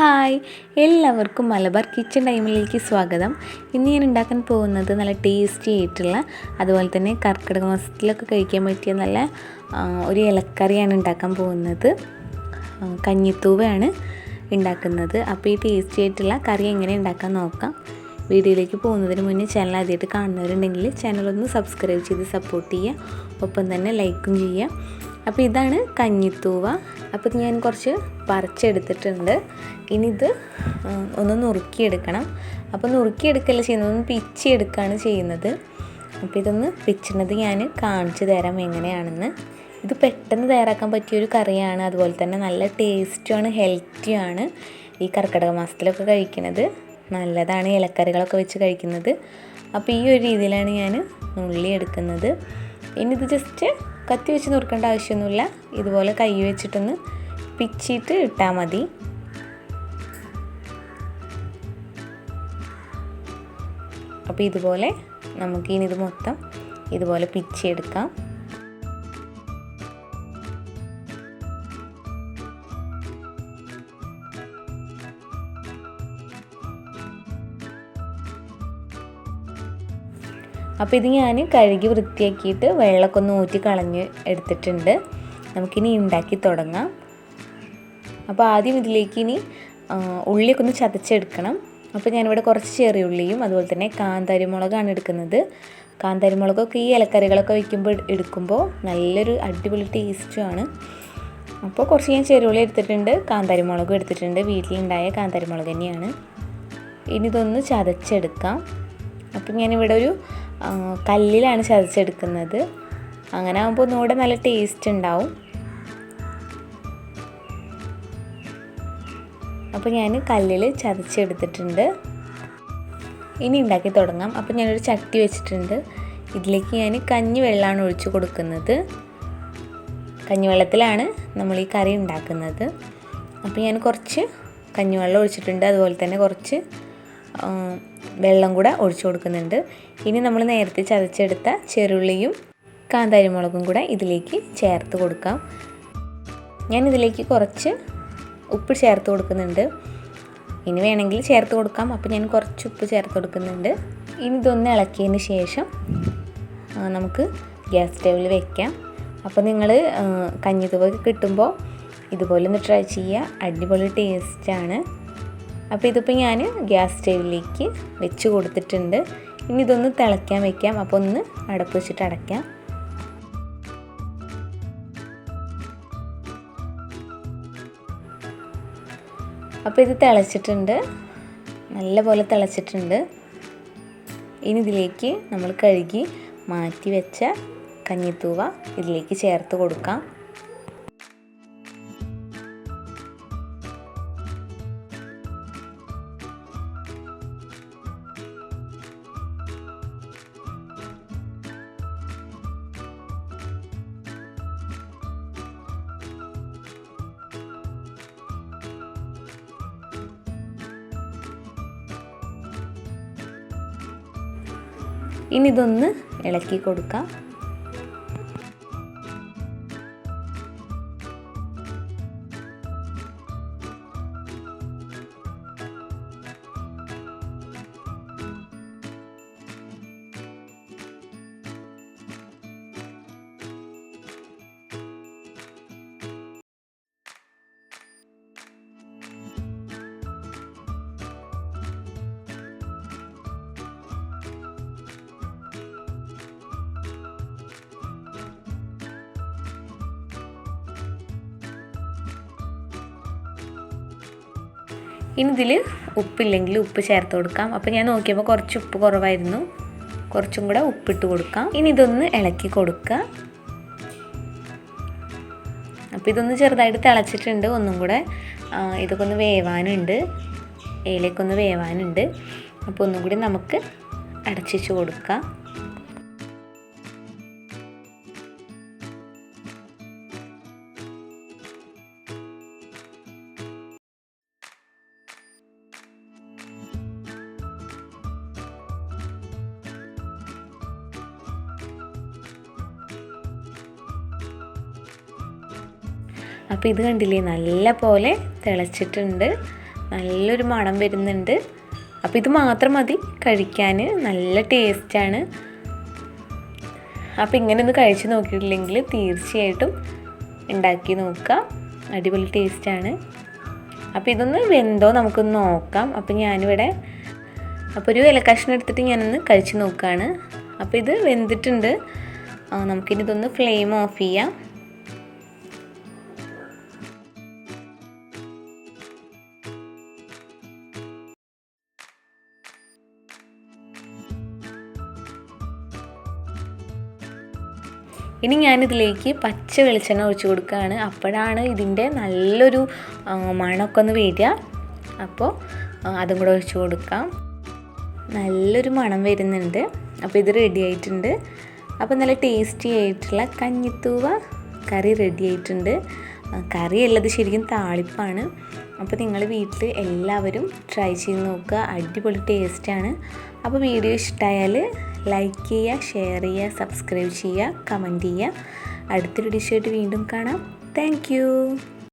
Hi. എല്ലാവർക്കും Malabar kitchen ടൈമിലേക്ക് സ്വാഗതം. ഇന്ന് ഞാൻ ഉണ്ടാക്കാൻ പോകുന്നത് നല്ല ടേസ്റ്റി ആയിട്ടുള്ള അതുപോലെ തന്നെ കർക്കിടക മാസത്തിലൊക്കെ കഴിക്കാൻ പറ്റിയ നല്ല ഒരു ഇലക്കറിയാണ് ഉണ്ടാക്കാൻ പോകുന്നത്. കഞ്ഞിത്തൂവയാണ് ഉണ്ടാക്കുന്നത്. അപ്പോൾ ഈ ടേസ്റ്റി ആയിട്ടുള്ള കറി എങ്ങനെ ഉണ്ടാക്കാൻ നോക്കാം. വീഡിയോയിലേക്ക് പോകുന്നതിന് മുന്നേ ചാനൽ ആദ്യമായിട്ട് കാണുന്നവരുണ്ടെങ്കിൽ ചാനലൊന്ന് സബ്സ്ക്രൈബ് ചെയ്ത് സപ്പോർട്ട് ചെയ്യുക. ഒപ്പം തന്നെ ലൈക്കും ചെയ്യുക. അപ്പോൾ ഇതാണ് കഞ്ഞിത്തൂവ. അപ്പോൾ ഞാൻ കുറച്ച് പറിച്ചെടുത്തിട്ടുണ്ട് ഇനി ഇത് ഒന്ന് നുറുക്കിയെടുക്കണം. അപ്പോൾ നുറുക്കിയെടുക്കല്ല ചെയ്യുന്നത് ഒന്ന് പിച്ചിയെടുക്കുകയാണ് ചെയ്യുന്നത്. അപ്പോൾ ഇതൊന്ന് പിച്ചണത് ഞാൻ കാണിച്ചു തരാം എങ്ങനെയാണെന്ന്. ഇത് പെട്ടെന്ന് തയ്യാറാക്കാൻ പറ്റിയൊരു കറിയാണ്. അതുപോലെ തന്നെ നല്ല ടേസ്റ്റുമാണ് ഹെൽത്തിയാണ് ഈ കർക്കിടക മാസത്തിലൊക്കെ കഴിക്കുന്നത്. നല്ലതാണ് ഇലക്കറികളൊക്കെ വെച്ച് കഴിക്കുന്നത്. അപ്പോൾ ഈ ഒരു രീതിയിലാണ് ഞാൻ നുള്ളി എടുക്കുന്നത്. ഇനി ഇത് ജസ്റ്റ് കത്തി വെച്ച് നുറുക്കേണ്ട ആവശ്യമൊന്നുമില്ല. ഇതുപോലെ കൈ വെച്ചിട്ടൊന്ന് പിച്ചിട്ട് ഇട്ടാൽ മതി. അപ്പോൾ ഇതുപോലെ നമുക്ക് ഇനി ഇത് മൊത്തം ഇതുപോലെ പിച്ചിയെടുക്കാം. അപ്പോൾ ഇത് ഞാൻ കഴുകി വൃത്തിയാക്കിയിട്ട് വെള്ളമൊക്കെ ഒന്ന് ഊറ്റി കളഞ്ഞ് എടുത്തിട്ടുണ്ട്. നമുക്കിനി ഉണ്ടാക്കി തുടങ്ങാം. അപ്പോൾ ആദ്യം ഇതിലേക്ക് ഇനി ഉള്ളിയൊക്കെ ഒന്ന് ചതച്ചെടുക്കണം. അപ്പോൾ ഞാനിവിടെ കുറച്ച് ചെറിയ ഉള്ളിയും അതുപോലെ തന്നെ കാന്താരിമുളകാണ് എടുക്കുന്നത്. കാന്താരിമുളകൊക്കെ ഈ ഇലക്കറികളൊക്കെ വയ്ക്കുമ്പോൾ എടുക്കുമ്പോൾ നല്ലൊരു അടിപൊളി ടേസ്റ്റുമാണ്. അപ്പോൾ കുറച്ച് ഞാൻ ചെറിയ ഉള്ളി എടുത്തിട്ടുണ്ട് കാന്താരിമുളകും എടുത്തിട്ടുണ്ട്. വീട്ടിലുണ്ടായ കാന്താരിമുളക് തന്നെയാണ്. ഇനി ഇതൊന്ന് ചതച്ചെടുക്കാം. അപ്പം ഞാനിവിടെ ഒരു കല്ലിലാണ് ചതച്ചെടുക്കുന്നത്. അങ്ങനെ ആകുമ്പോൾ ഒന്നുകൂടെ നല്ല ടേസ്റ്റ് ഉണ്ടാവും. അപ്പോൾ ഞാൻ കല്ലിൽ ചതച്ചെടുത്തിട്ടുണ്ട്. ഇനി ഉണ്ടാക്കി തുടങ്ങാം. അപ്പോൾ ഞാനൊരു ചട്ടി വെച്ചിട്ടുണ്ട്. ഇതിലേക്ക് ഞാൻ കഞ്ഞി വെള്ളമാണ് ഒഴിച്ച് കൊടുക്കുന്നത്. കഞ്ഞിവെള്ളത്തിലാണ് നമ്മൾ ഈ കറി ഉണ്ടാക്കുന്നത്. അപ്പോൾ ഞാൻ കുറച്ച് കഞ്ഞിവെള്ളം ഒഴിച്ചിട്ടുണ്ട്. അതുപോലെ തന്നെ കുറച്ച് വെള്ളം കൂടെ ഒഴിച്ചു കൊടുക്കുന്നുണ്ട്. ഇനി നമ്മൾ നേരത്തെ ചതച്ചെടുത്ത ചെറുള്ളിയും കാന്താരിമുളകും കൂടെ ഇതിലേക്ക് ചേർത്ത് കൊടുക്കാം. ഞാൻ ഇതിലേക്ക് കുറച്ച് ഉപ്പ് ചേർത്ത് കൊടുക്കുന്നുണ്ട്. ഇനി വേണമെങ്കിൽ ചേർത്ത് കൊടുക്കാം. അപ്പോൾ ഞാൻ കുറച്ച് ഉപ്പ് ചേർത്ത് കൊടുക്കുന്നുണ്ട്. ഇനി ഇതൊന്ന് ഇളക്കിയതിന് ശേഷം നമുക്ക് ഗ്യാസ് സ്റ്റൗവിൽ വെക്കാം. അപ്പോൾ നിങ്ങൾ കഞ്ഞിത്തുവ കിട്ടുമ്പോൾ ഇതുപോലെ ഒന്ന് ട്രൈ ചെയ്യുക. അടിപൊളി ടേസ്റ്റാണ് അപ്പോൾ ഇതിപ്പോൾ ഞാൻ ഗ്യാസ് സ്റ്റേവിലേക്ക് വെച്ച് കൊടുത്തിട്ടുണ്ട്. ഇനി ഇതൊന്ന് തിളയ്ക്കാൻ വെക്കാം. അപ്പോൾ ഒന്ന് അടപ്പ് വെച്ചിട്ട് അടയ്ക്കാം. അപ്പോൾ ഇത് തിളച്ചിട്ടുണ്ട്. നല്ല പോലെ തിളച്ചിട്ടുണ്ട്. ഇനി ഇതിലേക്ക് നമ്മൾ കഴുകി മാറ്റി വെച്ച കഞ്ഞിത്തൂവ ഇതിലേക്ക് ചേർത്ത് കൊടുക്കാം. ഇനി ഇതൊന്ന് ഇളക്കി കൊടുക്കാം. ഇനി ഇതിൽ ഉപ്പില്ലെങ്കിൽ ഉപ്പ് ചേർത്ത് കൊടുക്കാം. അപ്പോൾ ഞാൻ നോക്കിയപ്പോൾ കുറച്ച് ഉപ്പ് കുറവായിരുന്നു. കുറച്ചും കൂടെ ഉപ്പിട്ട് കൊടുക്കാം. ഇനി ഇതൊന്ന് ഇളക്കി കൊടുക്കുക. അപ്പോൾ ഇതൊന്ന് ചെറുതായിട്ട് തിളച്ചിട്ടുണ്ട്. ഒന്നും കൂടെ ഇതൊക്കെ ഒന്ന് വേവാനുണ്ട്. ഏലേക്കൊന്ന് വേവാനുണ്ട്. അപ്പോൾ ഒന്നും കൂടി നമുക്ക് അടച്ചിച്ച് കൊടുക്കാം. അപ്പോൾ ഇത് കണ്ടില്ലേ? നല്ല പോലെ തിളച്ചിട്ടുണ്ട്. നല്ലൊരു മണം വരുന്നുണ്ട്. അപ്പോൾ ഇത് മാത്രം മതി. കഴിക്കാൻ നല്ല ടേസ്റ്റാണ് അപ്പോൾ ഇങ്ങനെ ഒന്ന് കഴിച്ച് നോക്കിയിട്ടില്ലെങ്കിൽ തീർച്ചയായിട്ടും ഉണ്ടാക്കി നോക്കുക. അടിപൊളി ടേസ്റ്റാണ് അപ്പോൾ ഇതൊന്ന് വെന്തോ നമുക്കൊന്ന് നോക്കാം. അപ്പോൾ ഞാനിവിടെ അപ്പോൾ ഒരു ഇലക്കഷ്ണം എടുത്തിട്ട് ഞാനൊന്ന് കഴിച്ച് നോക്കുകയാണ് അപ്പോൾ ഇത് വെന്തിട്ടുണ്ട്. നമുക്കിനി ഇതൊന്ന് ഫ്ലെയിം ഓഫ് ചെയ്യാം. ഇനി ഞാനിതിലേക്ക് പച്ച വെളിച്ചെണ്ണ ഒഴിച്ച് കൊടുക്കുകയാണ്. അപ്പോഴാണ് ഇതിന്റെ നല്ലൊരു മണമൊക്കെ ഒന്ന് വരിക. അപ്പോൾ അതും കൂടെ ഒഴിച്ച് കൊടുക്കാം. നല്ലൊരു മണം വരുന്നുണ്ട്. അപ്പോൾ ഇത് റെഡി ആയിട്ടുണ്ട്. അപ്പോൾ നല്ല ടേസ്റ്റി ആയിട്ടുള്ള കഞ്ഞിത്തൂവ കറി റെഡി ആയിട്ടുണ്ട്. കറി ഉള്ളത് ശരിക്കും താളിപ്പാണ്. അപ്പോൾ നിങ്ങൾ വീട്ടിൽ എല്ലാവരും ട്രൈ ചെയ്ത് നോക്കുക. അടിപൊളി ടേസ്റ്റാണ് അപ്പോൾ വീഡിയോ ഇഷ്ടമായാൽ ലൈക്ക് ചെയ്യുക ഷെയർ ചെയ്യുക സബ്സ്ക്രൈബ് ചെയ്യുക കമന്റ് ചെയ്യുക. അടുത്തൊരു ഡിഷായിട്ട് വീണ്ടും കാണാം. താങ്ക്